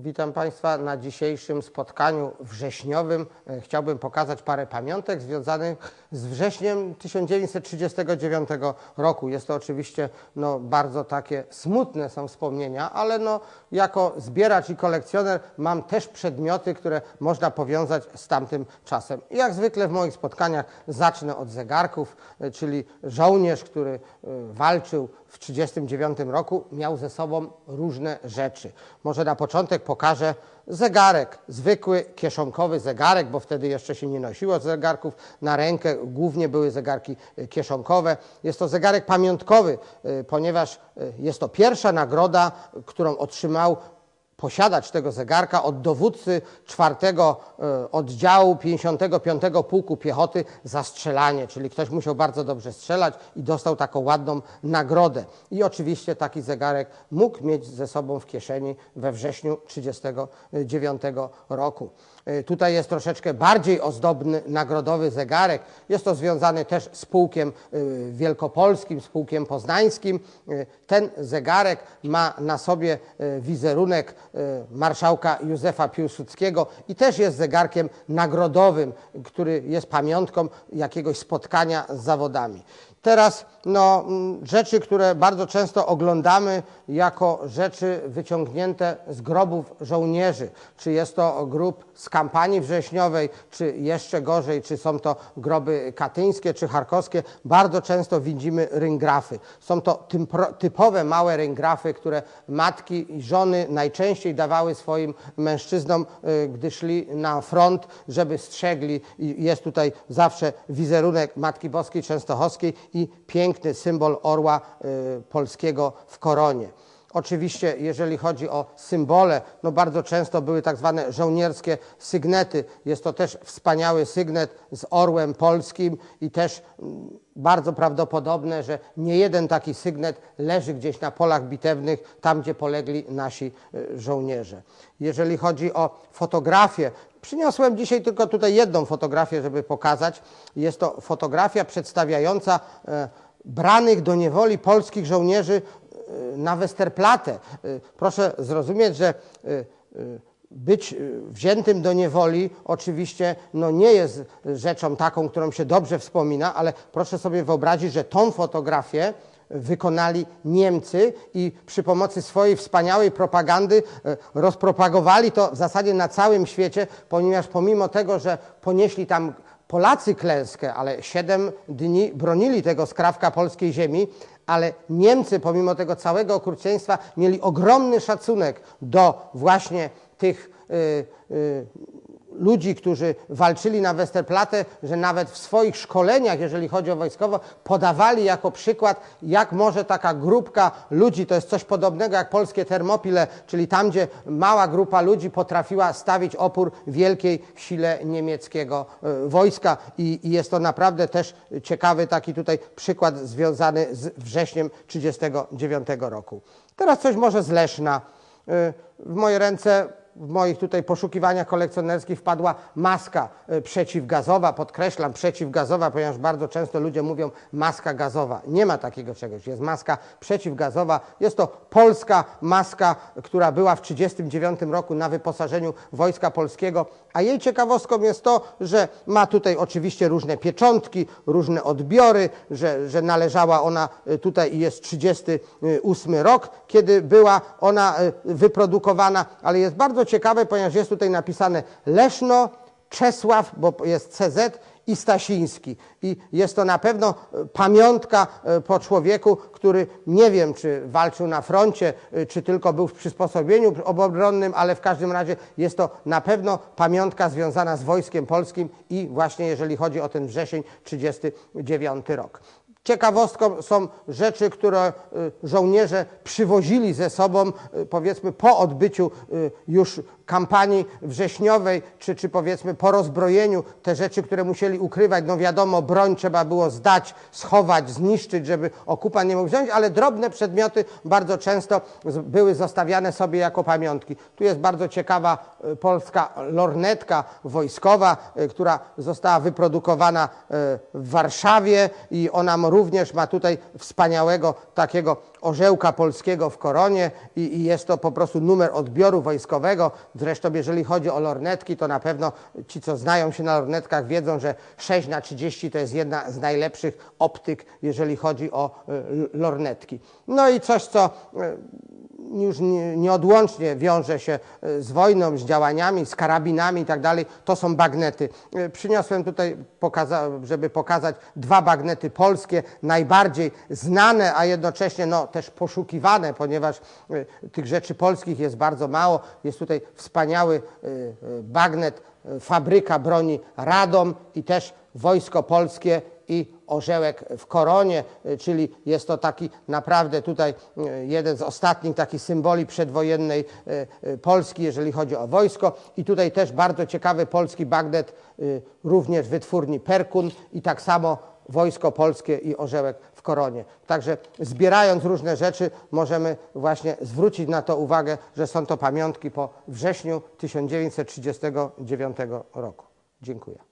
Witam Państwa na dzisiejszym spotkaniu wrześniowym. E, Chciałbym pokazać parę pamiątek związanych z wrześniem 1939 roku. Jest to oczywiście no, bardzo takie smutne są wspomnienia, ale no, jako zbieracz i kolekcjoner mam też przedmioty, które można powiązać z tamtym czasem. Jak zwykle w moich spotkaniach zacznę od zegarków, e, czyli żołnierz, który e, walczył w 1939 roku, miał ze sobą różne rzeczy. Może na początek pokażę zegarek, zwykły kieszonkowy zegarek, bo wtedy jeszcze się nie nosiło zegarków na rękę, głównie były zegarki e, kieszonkowe. Jest to zegarek pamiątkowy, e, ponieważ e, jest to pierwsza nagroda, którą otrzymał posiadacz tego zegarka od dowódcy czwartego e, oddziału 55 Pułku Piechoty za strzelanie, czyli ktoś musiał bardzo dobrze strzelać i dostał taką ładną nagrodę. I oczywiście taki zegarek mógł mieć ze sobą w kieszeni we wrześniu 1939 roku. E, Tutaj jest troszeczkę bardziej ozdobny nagrodowy zegarek. Jest to związane też z pułkiem e, wielkopolskim, z pułkiem poznańskim. E, Ten zegarek ma na sobie wizerunek marszałka Józefa Piłsudskiego i też jest zegarkiem nagrodowym, który jest pamiątką jakiegoś spotkania z zawodami. Teraz no, mm, rzeczy, które bardzo często oglądamy jako rzeczy wyciągnięte z grobów żołnierzy. Czy jest to grób z kampanii wrześniowej, czy jeszcze gorzej, czy są to groby katyńskie czy charkowskie. Bardzo często widzimy ryngrafy. Są to typowe małe ryngrafy, które matki i żony najczęściej dawały swoim mężczyznom, y, gdy szli na front, żeby strzegli. Jest tutaj zawsze wizerunek Matki Boskiej Częstochowskiej i piękny symbol orła y, polskiego w koronie. Oczywiście, jeżeli chodzi o symbole, no bardzo często były tak zwane żołnierskie sygnety. Jest to też wspaniały sygnet z orłem polskim i też mm, bardzo prawdopodobne, że nie jeden taki sygnet leży gdzieś na polach bitewnych, tam gdzie polegli nasi y, żołnierze. Jeżeli chodzi o fotografię, Przyniosłem dzisiaj tylko tutaj jedną fotografię, żeby pokazać. Jest to fotografia przedstawiająca e, branych do niewoli polskich żołnierzy e, na Westerplatte. E, Proszę zrozumieć, że być wziętym do niewoli oczywiście no, nie jest rzeczą taką, którą się dobrze wspomina, ale proszę sobie wyobrazić, że tą fotografię wykonali Niemcy i przy pomocy swojej wspaniałej propagandy e, rozpropagowali to w zasadzie na całym świecie, ponieważ pomimo tego, że ponieśli tam Polacy klęskę, ale siedem dni bronili tego skrawka polskiej ziemi, ale Niemcy pomimo tego całego okrucieństwa mieli ogromny szacunek do właśnie tych y, y, ludzi, którzy walczyli na Westerplatte, że nawet w swoich szkoleniach, jeżeli chodzi o wojskowo, podawali jako przykład, jak może taka grupka ludzi, to jest coś podobnego jak polskie Termopile, czyli tam, gdzie mała grupa ludzi potrafiła stawić opór wielkiej sile niemieckiego e, wojska i, i jest to naprawdę też ciekawy taki tutaj przykład związany z wrześniem 1939 roku. Teraz coś może z Leszna. E, W moje ręce w moich tutaj poszukiwaniach kolekcjonerskich wpadła maska e, przeciwgazowa, podkreślam przeciwgazowa, ponieważ bardzo często ludzie mówią maska gazowa. Nie ma takiego czegoś, jest maska przeciwgazowa. Jest to polska maska, która była w 1939 roku na wyposażeniu Wojska Polskiego, a jej ciekawostką jest to, że ma tutaj oczywiście różne pieczątki, różne odbiory, że, że należała ona e, tutaj i jest 38 rok, kiedy była ona wyprodukowana, ale jest bardzo ciekawe, ponieważ jest tutaj napisane Leszno, Czesław, bo jest CZ i Stasiński. I jest to na pewno e, pamiątka e, po człowieku, który nie wiem, czy walczył na froncie, e, czy tylko był w przysposobieniu obronnym, ale w każdym razie jest to na pewno pamiątka związana z Wojskiem Polskim i właśnie jeżeli chodzi o ten wrzesień 39 rok. Ciekawostką są rzeczy, które y, żołnierze przywozili ze sobą, y, powiedzmy po odbyciu y, już kampanii wrześniowej, czy, czy powiedzmy po rozbrojeniu, te rzeczy, które musieli ukrywać, no wiadomo, broń trzeba było zdać, schować, zniszczyć, żeby okupant nie mógł wziąć, ale drobne przedmioty bardzo często były zostawiane sobie jako pamiątki. Tu jest bardzo ciekawa e, polska lornetka wojskowa, e, która została wyprodukowana e, w Warszawie i ona również ma tutaj wspaniałego takiego orzełka polskiego w koronie i, i jest to po prostu numer odbioru wojskowego. Zresztą jeżeli chodzi o lornetki, to na pewno ci, co znają się na lornetkach wiedzą, że 6 na 30 to jest jedna z najlepszych optyk, jeżeli chodzi o l- lornetki. No i coś, co e, już nie- nieodłącznie wiąże się e, z wojną, z działaniami, z karabinami i tak dalej, to są bagnety. E, Przyniosłem tutaj, pokaza- żeby pokazać dwa bagnety polskie, najbardziej znane, a jednocześnie no, też poszukiwane, ponieważ e, tych rzeczy polskich jest bardzo mało. Jest tutaj wspaniały bagnet, fabryka broni Radom i też Wojsko Polskie i orzełek w koronie, y, czyli jest to taki naprawdę tutaj y, jeden z ostatnich takich symboli przedwojennej y, Polski, jeżeli chodzi o wojsko. I tutaj też bardzo ciekawy polski bagnet, również wytwórni Perkun i tak samo wojsko polskie i orzełek w koronie. Także zbierając różne rzeczy możemy właśnie zwrócić na to uwagę, że są to pamiątki po wrześniu 1939 roku. Dziękuję.